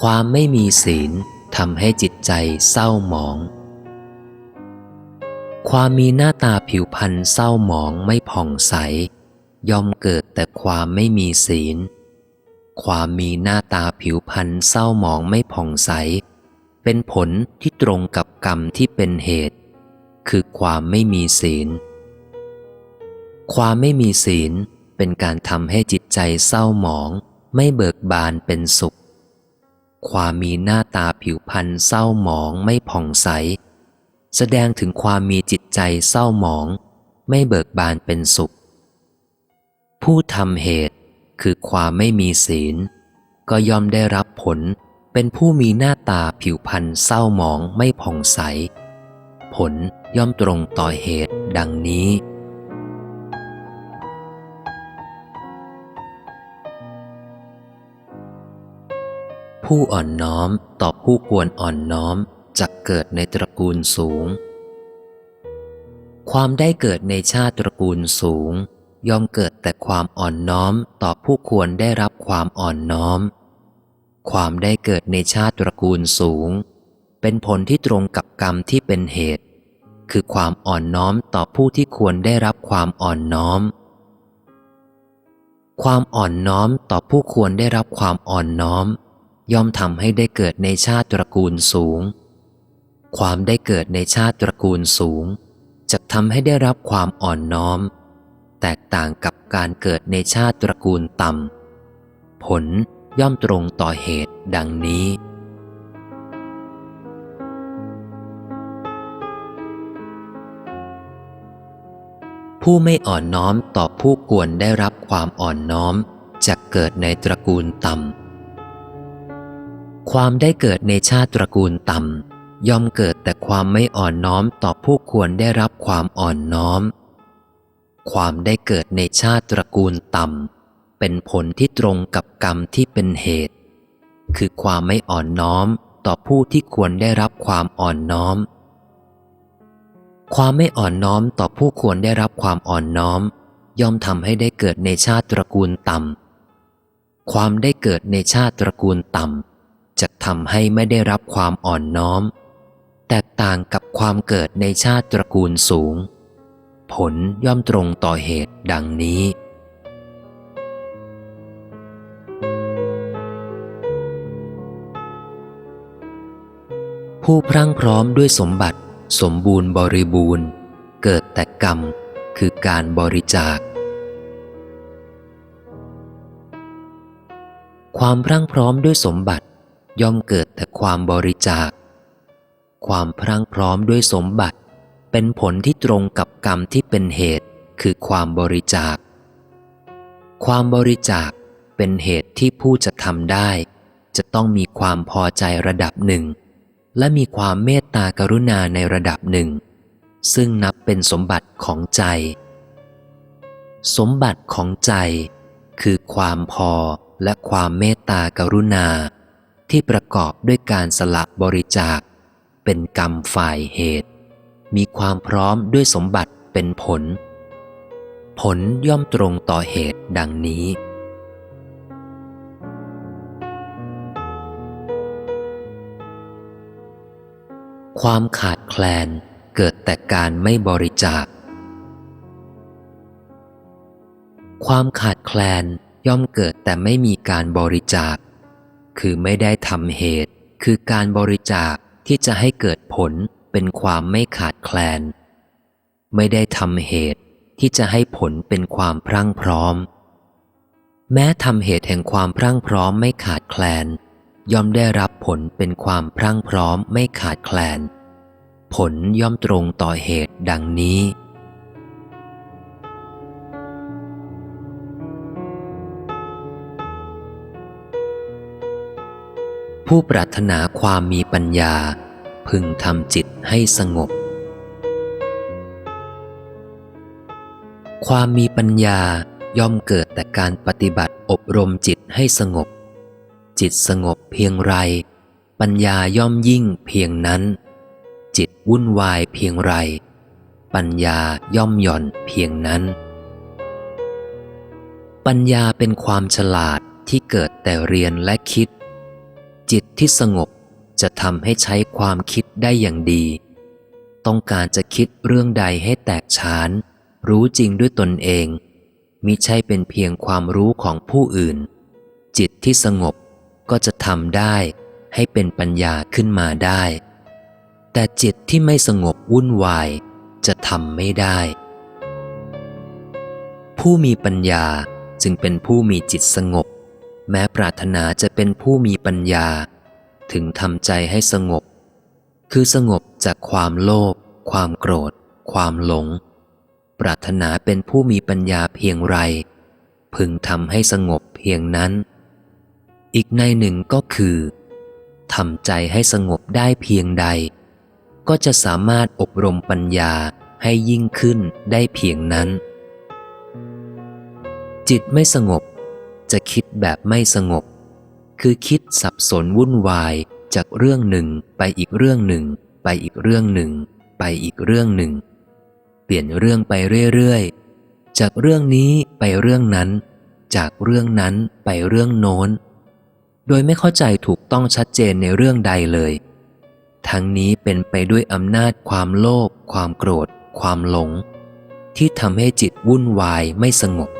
ความไม่มีศีลทำให้จิตใจเศร้าหมอง ความมีหน้าตาผิวพรรณเศร้าหมองไม่ผ่องใส ย่อมเกิดแต่ความไม่มีศีล ความมีหน้าตาผิวพรรณเศร้าหมองไม่ผ่องใส เป็นผลที่ตรงกับกรรมที่เป็นเหตุ คือความไม่มีศีล ความไม่มีศีลเป็นการทำให้จิตใจเศร้าหมอง ไม่เบิกบานเป็นสุข ความมีหน้าตาผิวพรรณเศร้าหมองไม่ผ่องใส แสดงถึงความมีจิตใจเศร้าหมอง ไม่เบิกบานเป็นสุข ผู้ทำเหตุคือความไม่มีศีล ก็ย่อมได้รับผลเป็นผู้มีหน้าตาผิวพรรณเศร้าหมองไม่ผ่องใส ผลย่อมตรงต่อเหตุดังนี้ ผู้อ่อนน้อมต่อผู้ควรอ่อนน้อมจะเกิดในตระกูลสูง ความได้เกิดในชาติตระกูลสูง ย่อมเกิดแต่ความอ่อนน้อมต่อผู้ควรได้รับความอ่อนน้อม ความได้เกิดในชาติตระกูลสูง เป็นผลที่ตรงกับกรรมที่เป็นเหตุ คือความอ่อนน้อมต่อผู้ที่ควรได้รับความอ่อนน้อม ความอ่อนน้อมต่อผู้ควรได้รับความอ่อนน้อม ย่อมทำให้ได้เกิดในชาติตระกูลสูง ความได้เกิดในชาติตระกูลสูง จะทำให้ได้รับความอ่อนน้อม แตกต่างกับการเกิดในชาติตระกูลต่ำผลย่อมตรงต่อเหตุดังนี้ผู้ไม่อ่อนน้อมต่อผู้ควรได้รับความอ่อนน้อมจะเกิดในตระกูลต่ำ ความได้เกิดในชาติตระกูลต่ำย่อมเกิดแต่ความไม่อ่อนน้อมต่อผู้ควรได้รับความอ่อนน้อม ความได้เกิดในชาติตระกูลต่ำเป็นผลที่ตรงกับกรรมที่เป็นเหตุ คือความไม่อ่อนน้อมต่อผู้ที่ควรได้รับความอ่อนน้อม ความไม่อ่อนน้อมต่อผู้ควรได้รับความอ่อนน้อม ย่อมทำให้ได้เกิดในชาติตระกูลต่ำความได้เกิดในชาติตระกูลต่ำ จะทำให้ไม่ได้รับความอ่อนน้อม แตกต่างกับความเกิดในชาติตระกูลสูง ผลย่อมตรงต่อเหตุดังนี้ผู้พรั่งพร้อมด้วยสมบัติ สมบูรณ์บริบูรณ์ เกิดแต่กรรมคือการบริจาค ความพรั่งพร้อมด้วยสมบัติ ย่อมเกิดแต่ความบริจาค ความพรั่งพร้อมด้วยสมบัติ เป็นผลที่ตรงกับกรรมที่เป็นเหตุคือความบริจาค ความบริจาคเป็นเหตุที่ผู้จะทำได้ จะต้องมีความพอใจระดับหนึ่ง และมีความเมตตากรุณาในระดับหนึ่ง ซึ่งนับเป็นสมบัติของใจ สมบัติของใจ คือความพอและความเมตตากรุณา ที่ประกอบด้วยการสละบริจาค เป็นกรรมฝ่ายเหตุ มีความพร้อมด้วยสมบัติเป็นผล ผลย่อมตรงต่อเหตุดังนี้ ความขาดแคลนเกิดแต่การไม่บริจาค ความขาดแคลนย่อมเกิดแต่ไม่มีการบริจาค คือไม่ได้ทำเหตุ คือการบริจาคที่จะให้เกิดผลเป็นความไม่ขาดแคลน ไม่ได้ทำเหตุที่จะให้ผลเป็นความพรั่งพร้อม แม้ทำเหตุแห่งความพรั่งพร้อมไม่ขาดแคลน ย่อมได้รับผลเป็นความพรั่งพร้อมไม่ขาดแคลน ผลย่อมตรงต่อเหตุดังนี้ ผู้ปรารถนาความมีปัญญา พึงทำจิตให้สงบ ความมีปัญญาย่อมเกิดแต่การปฏิบัติอบรมจิตให้สงบ จิตสงบเพียงไร ปัญญาย่อมยิ่งเพียงนั้น จิตวุ่นวายเพียงไร ปัญญาย่อมหย่อนเพียงนั้น ปัญญาเป็นความฉลาดที่เกิดแต่เรียนและคิด จิตที่สงบจะทำให้ใช้ความคิดได้อย่างดี ต้องการจะคิดเรื่องใดให้แตกฉาน รู้จริงด้วยตนเอง มิใช่เป็นเพียงความรู้ของผู้อื่น จิตที่สงบก็จะทำได้ให้เป็นปัญญาขึ้นมาได้ แต่จิตที่ไม่สงบวุ่นวายจะทำไม่ได้ ผู้มีปัญญาจึงเป็นผู้มีจิตสงบ แม้ปรารถนาจะเป็นผู้มีปัญญา ถึงทำใจให้สงบ คือสงบจากความโลภความโกรธ ความหลง ปรารถนาเป็นผู้มีปัญญาเพียงไร พึงทำให้สงบเพียงนั้น อีกในหนึ่งก็คือทำใจให้สงบได้เพียงใด ก็จะสามารถอบรมปัญญาให้ยิ่งขึ้นได้เพียงนั้น จิตไม่สงบ จะคิดแบบไม่สงบ คือคิดสับสนวุ่นวายจากเรื่องหนึ่งไปอีกเรื่องหนึ่ง ไปอีกเรื่องหนึ่ง ไปอีกเรื่องหนึ่ง เปลี่ยนเรื่องไปเรื่อยๆ จากเรื่องนี้ไปเรื่องนั้น จากเรื่องนั้นไปเรื่องโน้น โดยไม่เข้าใจถูกต้องชัดเจนในเรื่องใดเลย ทั้งนี้เป็นไปด้วยอำนาจความโลภความโกรธ ความหลง ที่ทำให้จิตวุ่นวายไม่สงบ